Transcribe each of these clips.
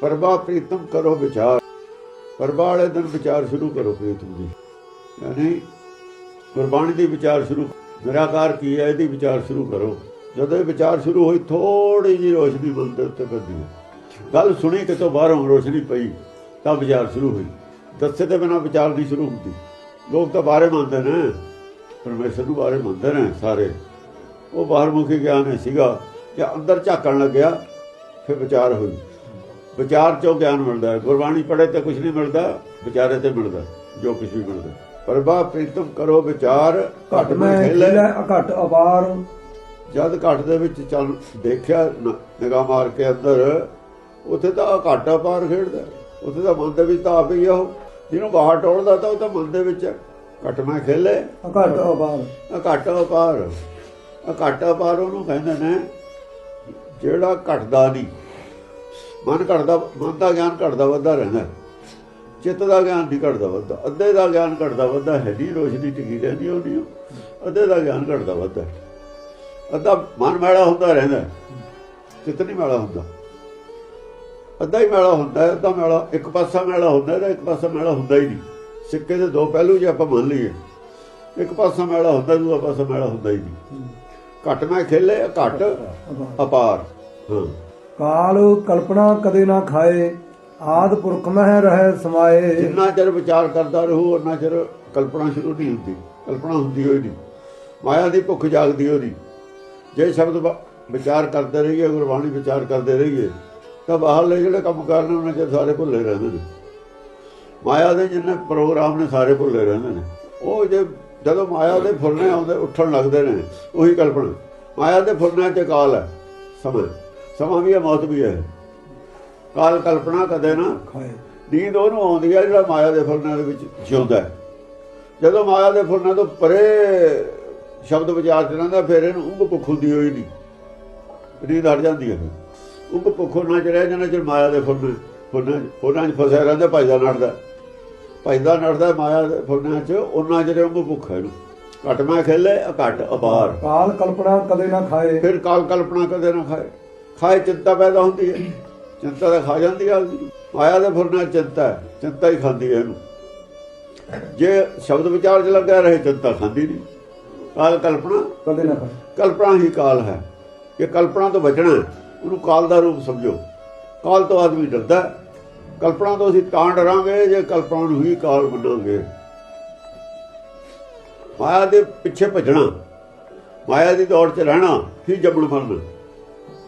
ਪਰਬਾ ਪ੍ਰੀਤਮ ਕਰੋ ਵਿਚਾਰ। ਪਰਬਾ ਵਾਲੇ ਦਿਨ ਵਿਚਾਰ ਸ਼ੁਰੂ ਕਰੋ ਪ੍ਰੀਤਮ ਦੀ ਯਾਨੀ ਗੁਰਬਾਣੀ ਦੀ ਵਿਚਾਰ ਸ਼ੁਰੂ, ਨਿਰਾਕਾਰ ਕੀ ਹੈ, ਇਹਦੀ ਵਿਚਾਰ ਸ਼ੁਰੂ ਕਰੋ। ਜਦੋਂ ਇਹ ਵਿਚਾਰ ਸ਼ੁਰੂ ਹੋਈ ਥੋੜੀ ਜਿਹੀ ਰੋਸ਼ਨੀ ਮਨ ਉੱਤੇ ਪੈਂਦੀ ਗੱਲ ਸੁਣੀ ਕਿਤੋਂ ਬਾਹਰੋਂ ਰੋਸ਼ਨੀ ਪਈ, ਤਾਂ ਵਿਚਾਰ ਸ਼ੁਰੂ ਹੋਈ। ਦੱਸੇ ਤੇ ਬਿਨਾਂ ਵਿਚਾਰ ਨਹੀਂ ਸ਼ੁਰੂ ਹੁੰਦੀ। ਲੋਕ ਤਾਂ ਬਾਹਰੇ ਮੰਨਦੇ ਨੇ। ਪਰਮੇਸ਼ਰ ਨੂੰ ਬਾਹਰੇ ਮੰਨਦੇ ਨੇ ਸਾਰੇ। ਉਹ ਬਾਹਰਮੁਖੀ ਗਿਆਨ ਹੈ ਸੀਗਾ ਕਿ ਅੰਦਰ ਝਾਕਣ ਲੱਗਿਆ, ਫਿਰ ਵਿਚਾਰ ਹੋਈ। ਵਿਚਾਰ ਚੋਂ ਗਿਆਨ ਮਿਲਦਾ ਹੈ। ਗੁਰਬਾਣੀ ਪੜ੍ਹੇ ਤੇ ਕੁਝ ਨਹੀਂ ਮਿਲਦਾ ਵਿਚਾਰੇ ਤੇ ਮਿਲਦਾ ਜੋ ਕੁਝ ਵੀ ਮਿਲਦਾ। ਪਰਬਾ ਪ੍ਰੀਤਮ ਕਰੋ ਵਿਚਾਰ ਘਟ ਮੈਂ ਖੇਲੇ। ਘਟ ਅਪਾਰ ਜਦ ਘਟ ਦੇ ਵਿੱਚ ਚੱਲ ਦੇਖਿਆ ਨਿਗਾਹ ਮਾਰ ਕੇ ਅੰਦਰ ਉੱਥੇ ਤਾਂ ਘਾਟਾ ਪਾਰ ਖੇਡਦਾ। ਉੱਥੇ ਤਾਂ ਮਨ ਦੇ ਵਿੱਚ ਤਾਂ ਆਪ ਹੀ ਆ ਉਹ। ਜਿਹਨੂੰ ਬਾਹਰ ਟੋਲਦਾ ਤਾਂ ਉਹ ਤਾਂ ਮਨ ਦੇ ਵਿੱਚ ਘਟ ਮੈਂ ਖੇਲੇ। ਘਟ ਅਪਾਰ ਘਾਟਾ ਪਾਰ ਘਾਟਾ ਪਾਰ ਉਹਨੂੰ ਕਹਿੰਦੇ ਨੇ ਜਿਹੜਾ ਘਟਦਾ ਨਹੀਂ। ਮਨ ਘਟਦਾ, ਮਨ ਦਾ ਗਿਆਨ ਘਟਦਾ, ਵੱਧਦਾ ਰਹਿੰਦਾ। ਚਿੱਤ ਦਾ ਗਿਆਨ ਨਹੀਂ ਘਟਦਾ, ਵੱਧਦਾ। ਅੱਧੇ ਦਾ ਗਿਆਨ ਘਟਦਾ, ਵੱਧਦਾ ਹੈ ਨਹੀਂ, ਰੋਸ਼ਨੀ ਟਿਕੀ ਰਹਿੰਦੀ ਉਹ ਨਹੀਂ ਅੱਧੇ ਦਾ ਗਿਆਨ ਘਟਦਾ, ਵੱਧਦਾ ਅੱਧਾ ਮਨ ਮੈਲਾ ਹੁੰਦਾ ਰਹਿੰਦਾ ਚਿੱਤ ਨਹੀਂ ਮੈਲਾ ਹੁੰਦਾ। ਅੱਧਾ ਹੀ ਮੈਲਾ ਹੁੰਦਾ ਅੱਧਾ ਮੈਲਾ, ਇੱਕ ਪਾਸਾ ਮੈਲਾ ਹੁੰਦਾ ਹੈ, ਇੱਕ ਪਾਸਾ ਮੈਲਾ ਹੁੰਦਾ ਹੀ ਨਹੀਂ। ਸਿੱਕੇ ਦੇ ਦੋ ਪਹਿਲੂ ਜੇ ਆਪਾਂ ਮੰਨ ਲਈਏ। ਇੱਕ ਪਾਸਾ ਮੈਲਾ ਹੁੰਦਾ ਦੂਆ ਪਾਸਾ ਮੈਲਾ ਹੁੰਦਾ ਹੀ ਨਹੀਂ। ਘਟ ਮੈਂ ਖੇਲੇ, ਘਟ, ਅਪਾਰ। ਹਾਂ। ਕਾਲ ਕਲਪਨਾ ਕਦੇ ਨਾ ਖਾਏ, ਆਦ ਪੁਰਖ ਮਹਿ ਰਹਿ ਸਮਾਏ। ਜਿੰਨਾ ਚਿਰ ਵਿਚਾਰ ਕਰਦਾ ਰਹੂ ਉਹਨਾਂ ਚਿਰ ਕਲਪਨਾ ਸ਼ੁਰੂ ਨਹੀਂ ਹੁੰਦੀ, ਕਲਪਨਾ ਹੁੰਦੀ ਹੋਈ ਨਹੀਂ। ਮਾਇਆ ਦੀ ਭੁੱਖ ਜਾਗਦੀ ਹੋਈ ਜੇ ਸ਼ਬਦ ਵਿਚਾਰ ਕਰਦੇ ਰਹੀਏ, ਗੁਰਬਾਣੀ ਵਿਚਾਰ ਕਰਦੇ ਰਹੀਏ, ਤਾਂ ਬਾਹਰਲੇ ਜਿਹੜੇ ਕੰਮ ਕਰਨੇ, ਉਹਨਾਂ ਚਿਰ ਸਾਰੇ ਭੁੱਲੇ ਰਹਿੰਦੇ ਨੇ। ਮਾਇਆ ਦੇ ਜਿੰਨੇ ਪ੍ਰੋਗਰਾਮ ਨੇ, ਸਾਰੇ ਭੁੱਲੇ ਰਹਿੰਦੇ ਨੇ। ਉਹ ਜੇ ਜਦੋਂ ਮਾਇਆ ਦੇ ਫੁੱਲਣੇ ਆਉਂਦੇ, ਉੱਠਣ ਲੱਗਦੇ ਨੇ, ਉਹੀ ਕਲਪਨਾ। ਮਾਇਆ ਦੇ ਫੁਰਨਿਆਂ ਚ ਕਾਲ ਹੈ, ਸਮਾਂ। ਸਮਾਂ ਵੀ ਹੈ ਮੌਤ ਵੀ ਹੈ। ਕਾਲ ਕਲਪਨਾ ਕਦੇ ਨਾ ਖਾਏ। ਨੀਂਦ ਉਹਨੂੰ ਆਉਂਦੀ ਹੈ ਜਿਹੜਾ ਮਾਇਆ ਦੇ ਫੁਰਨਿਆਂ ਦੇ ਵਿੱਚ ਜਿਉਂਦਾ ਜਦੋਂ ਮਾਇਆ ਦੇ ਫੁਰਨਿਆਂ ਤੋਂ ਪਰੇ ਸ਼ਬਦ ਵਿਚਾਰ ਚ ਰਹਿੰਦਾ ਫਿਰ ਇਹਨੂੰ ਉਂਗ ਭੁੱਖ ਹੁੰਦੀ ਹੋਈ ਨਹੀਂ। ਨੀਂਦ ਹਟ ਜਾਂਦੀ ਹੈ ਉਂਗ ਭੁੱਖ ਉਹਨਾਂ ਚ ਰਹਿ ਜਾਣਾ ਚਿਰ ਮਾਇਆ ਦੇ ਫੁਰਨੇ ਫੁਰਨਿਆਂ 'ਚ- ਫਸਿਆ ਰਹਿੰਦਾ ਭਜਦਾ ਨੜਦਾ ਭਜਦਾ ਨੜਦਾ ਮਾਇਆ ਦੇ ਫੁਰਨਿਆਂ 'ਚ ਉਹਨਾਂ ਜਿਹੜੇ ਉਂਗ ਭੁੱਖ ਹੈ ਇਹਨੂੰ। ਘਟ ਮੈਂ ਖੇਲੇ ਘਟ ਅਪਾਰ ਕਾਲ ਕਲਪਨਾ ਕਦੇ ਨਾ ਖਾਏ। ਫਿਰ ਕਾਲ ਕਲਪਨਾ ਕਦੇ ਨਾ ਖਾਏ। ਖਾਏ ਚਿੰਤਾ ਪੈਦਾ ਹੁੰਦੀ ਹੈ। ਚਿੰਤਾ ਤਾਂ ਖਾ ਜਾਂਦੀ ਹੈ। ਮਾਇਆ ਦੇ ਫੁਰਨਾ ਚਿੰਤਾ ਹੈ। ਚਿੰਤਾ ਹੀ ਖਾਂਦੀ ਹੈ ਇਹਨੂੰ। ਜੇ ਸ਼ਬਦ ਵਿਚਾਰ 'ਚ ਲੱਗਾ ਰਹੇ ਚਿੰਤਾ ਖਾਂਦੀ ਨਹੀਂ। ਕਾਲ ਕਲਪਨਾ। ਕਦੇ ਨਾ ਕਲਪਨਾ ਹੀ ਕਾਲ ਹੈ। ਕਿ ਕਲਪਨਾ ਤੋਂ ਬਚਣਾ ਉਹਨੂੰ ਕਾਲ ਦਾ ਰੂਪ ਸਮਝੋ। ਕਾਲ ਤੋਂ ਆਦਮੀ ਡਰਦਾ। ਕਲਪਨਾ ਤੋਂ ਅਸੀਂ ਤਾਂ ਡਰਾਂਗੇ ਜੇ ਕਲਪਨਾ ਨੂੰ ਹੀ ਕਾਲ ਮੰਨਾਂਗੇ। ਮਾਇਆ ਦੇ ਪਿੱਛੇ ਭੱਜਣਾ। ਮਾਇਆ ਦੀ ਦੌੜ 'ਚ ਰਹਿਣਾ ਹੀ ਜੰਮਣ ਮਰਨ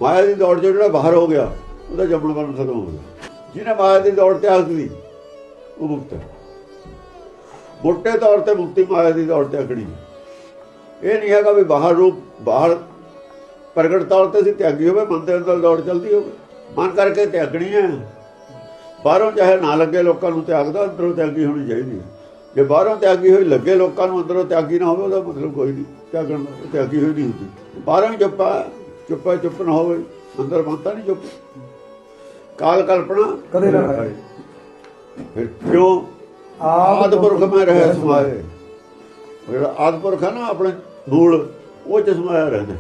ਮਾਇਆ ਦੀ ਦੌੜ 'ਚ ਜਿਹੜਾ ਬਾਹਰ ਹੋ ਗਿਆ, ਉਹਦਾ ਜੰਮਣ ਮਰਨ ਖਤਮ ਹੋ ਗਿਆ। ਜਿਹਨੇ ਮਾਇਆ ਦੀ ਦੌੜ ਤਿਆਗ ਦਿੱਤੀ ਉਹ ਮੁਕਤ ਹੈ। ਮੋਟੇ ਤੌਰ ਤੇ ਮੁਕਤੀ ਮਾਇਆ ਦੀ ਦੌੜ ਤੇ ਅਕੜੀ ਇਹ ਨਹੀਂ ਹੈਗਾ ਵੀ ਬਾਹਰ ਰੂਪ, ਬਾਹਰ ਪ੍ਰਗਟ ਤੌਰ ਤੇ ਅਸੀਂ ਤਿਆਗੀ ਹੋਵੇ, ਮਨ ਦੇ ਅੰਦਰ ਦੌੜ ਚਲਦੀ ਹੋਵੇ। ਮਨ ਕਰਕੇ ਤਿਆਗਣੀ ਹੈ। ਬਾਹਰੋਂ ਚਾਹੇ ਨਾ ਲੱਗੇ ਲੋਕਾਂ ਨੂੰ ਤਿਆਗਦਾ, ਅੰਦਰੋਂ ਤਿਆਗੀ ਹੋਣੀ ਚਾਹੀਦੀ ਹੈ। ਜੇ ਬਾਹਰੋਂ ਤਿਆਗੀ ਹੋਈ ਲੱਗੇ ਲੋਕਾਂ ਨੂੰ ਅੰਦਰੋਂ ਤਿਆਗੀ ਨਾ ਹੋਵੇ, ਉਹਦਾ ਮਤਲਬ ਕੋਈ ਨਹੀਂ। ਤਿਆਗਣ, ਤਿਆਗੀ ਹੋਈ ਨਹੀਂ ਹੁੰਦੀ। ਬਾਹਰੋਂ ਜਪਾ। ਚੁੱਪਾ ਚੁੱਪ ਨਾ ਹੋਵੇ ਅੰਦਰ ਬੰਦਾ ਨਹੀਂ ਚੁੱਪ। ਕਾਲ ਕਲਪਨਾ ਕਦੇ ਨਾ ਖਾਏ ਫਿਰ ਕਿਉਂ? ਆਦਪੁਰਖ ਮੈਂ ਰਹਿ ਸਮਾਏ। ਜਿਹੜਾ ਆਦਪੁਰਖ ਹੈ ਨਾ ਆਪਣੇ ਮੂਲ ਉਹ ਚ ਸਮਾਇਆ ਰਹਿੰਦਾ।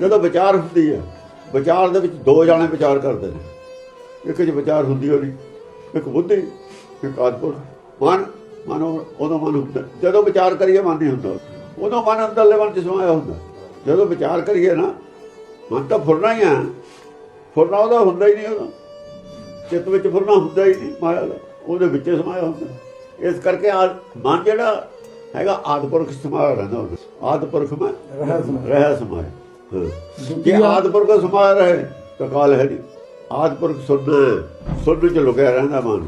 ਜਦੋਂ ਵਿਚਾਰ ਹੁੰਦੀ ਹੈ ਵਿਚਾਰ ਦੇ ਵਿੱਚ ਦੋ ਜਾਣੇ ਵਿਚਾਰ ਕਰਦੇ ਨੇ। ਇੱਕ ਚ ਵਿਚਾਰ ਹੁੰਦੀ ਹੋਣੀ ਇੱਕ ਬੁੱਧੀ ਇੱਕ ਆਦਪੁਰਖ ਮਨ ਮਨ ਉਹ- ਉਦੋਂ ਮਨ ਹੁੰਦਾ। ਜਦੋਂ ਵਿਚਾਰ ਕਰੀਏ ਮਨ ਨਹੀਂ ਹੁੰਦਾ। ਉਦੋਂ ਮਨ ਅੰਦਰਲੇ ਮਨ ਚ ਸਮਾਇਆ ਹੁੰਦਾ। ਜਦੋਂ ਵਿਚਾਰ ਕਰੀਏ ਨਾ ਮਨ ਤਾਂ ਫੁਰਨਾ ਹੀ ਆ। ਫੁਰਨਾ ਉਹਦਾ ਹੁੰਦਾ ਹੀ ਨਹੀਂ ਉਦੋਂ। ਚਿੱਤ ਵਿੱਚ ਫੁਰਨਾ ਹੁੰਦਾ ਹੀ ਨਹੀਂ ਮਾਇਆ ਦਾ। ਉਹਦੇ ਵਿੱਚ ਸਮਾਇਆ ਹੁੰਦਾ। ਇਸ ਕਰਕੇ ਆ ਮਨ ਜਿਹੜਾ ਹੈਗਾ ਆਦਪੁਰਖ ਸਮਾਇਆ ਰਹਿੰਦਾ ਉਹਦੇ ਆਦਪੁਰਖ ਮੈਂ ਰਹਿ ਸਮਾਇਆ। ਹਾਂ। ਜੇ ਆਦਪੁਰਖ ਸਮਾਇਆ ਰਹੇ ਤਾਂ ਕਾਲ ਹੈ ਨਹੀਂ। ਆਦਪੁਰਖ ਸੁਣ ਸੁਣ ਚ ਲੁਕਿਆ ਰਹਿੰਦਾ ਮਨ।